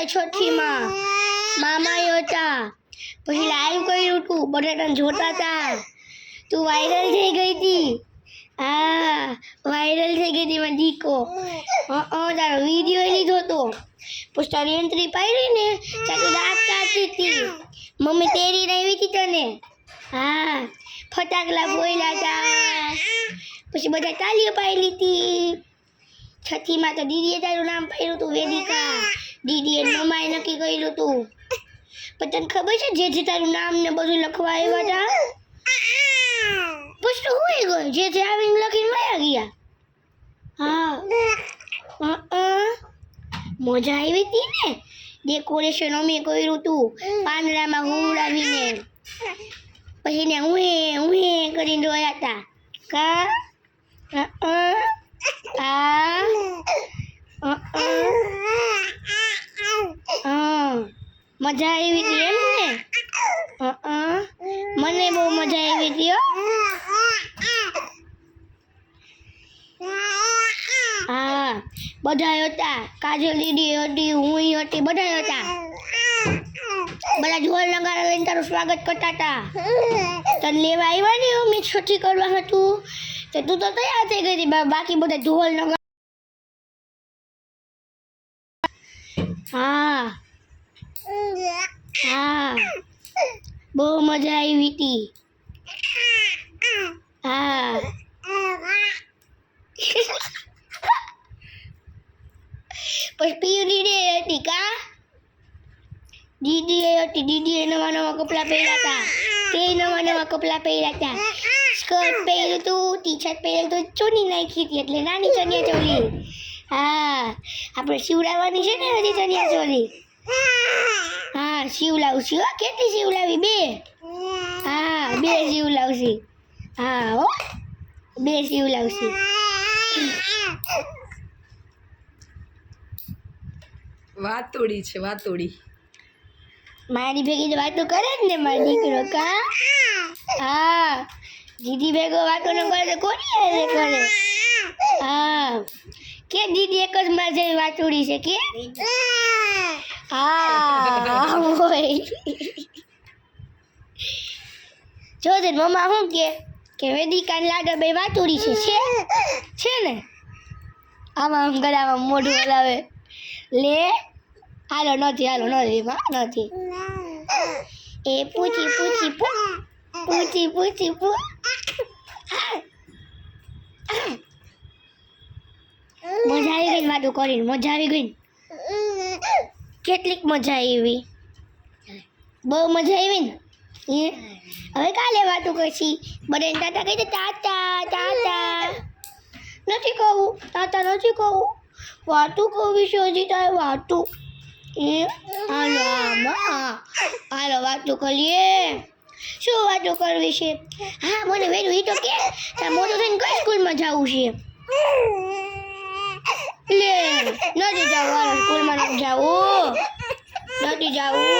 હતા છઠ્ઠીમાં મામાએ હતા પછી લાઈવ કર્યું તું, બટાટાને જોતા હતા તું વાયરલ થઈ ગઈ હતી હા, વાયરલ થઈ ગઈ હતી મારી દીકો. તારો વીડિયો લીધો હતો પછી તારી એન્ટ્રી પાડી ને તું દાંત કાઢતી હતી. મમ્મી તેરી આવી હતી તને? હા, ફટાકડા બોલ્યા હતા પછી બધા તાલીઓ પાડી હતી છઠ્ઠીમાં તો દીદીએ તારું નામ પાડ્યું હતું વેદિકા. દીદીએ મમાએ નક્કી કર્યું હતું પણ તને ખબર છે જે જે તારું નામ ને બધું લખવા આવ્યા હતા પછી તો હોય ગયો. જે જે આવીને લખીને વયા ગયા. હા. મજા આવી હતી ને? ડેકોરેશન અમે કર્યું હતું પાંદડામાં હુવડાવીને પછી ને હું હું કરીને રોયા હતા કા? આ. આ. હા. મજા આવી હતી એમ ને. મને બહુ મજા આવી હતી હા. બધા હતા. કાજલ દીદી હતી હું હતી બધા હતા. બધા ઢોલ નગારા લઈને તારું સ્વાગત કરતા હતા. તને લેવા આવ્યા ને મેં છઠ્ઠી કરવા હતું? તો તું તો તૈયાર થઈ ગઈ હતી બાકી બધા ઢોલ નગારા હા. હા. બહુ મજા આવી હતી. હા. પછી પીયુ દીદી હતી કા? દીદી હતી. દીદીએ નવા નવા કપડાં પહેર્યા હતા. તે નવા નવા કપડાં પહેર્યા હતા. સ્કર્ટ પહેર્યું હતું ટી શર્ટ પહેર્યું હતું ચૂની નાખી હતી એટલે નાની ચણિયા ચોલી. હા. આપણે શિવડાવવાની છે ને હજી ચણિયા ચોલી? હા શિવ લાવશી. હો કેટલી શિવ લાવી? બે. હા બે શિવ લાવશી. હા હો. બે શિવ લાવશી. વાતોડી છે વાતોડી. મારી ભેગી તો વાતો કરે જ ને મારો દીકરો કા? હા. દીદી ભેગો વાતો ન કરે તો કોની કરે? હા. કે દીદી એક જ માર જેવી વાતુડી છે કે? હા હોય જો તે મમ્મા શું કે? કે વેદિકા લાડો બે વાતુડી છે છે? છે ને? આમાં આમ ગળામાં મોઢું હલાવે. લે હાલો નથી હાલો નથી માં નથી. એ પૂછી પૂછી પૂછી પૂછી પૂછી પૂ. ગઈ કરીને મજા આવી ગઈ કેટલીક મજા આવી. બહુ મજા આવી ને? હવે કાલે વાતું કરશી. બધાને તાતા કહી દે, તાતા તાતા. નથી કહું, તાતા નથી કહું. વાતું કહું હજી તારે વાતું. એ? હાલો, આમાં હાલો, વાતું કરીએ. શું વાતો કરવી છે? હા, મને વેલું એ તો કે મોટું થઈને કઈ સ્કૂલમાં જવું છે? લે નથી જવું હાલો સ્કૂલમાં નથી જવું નથી જવું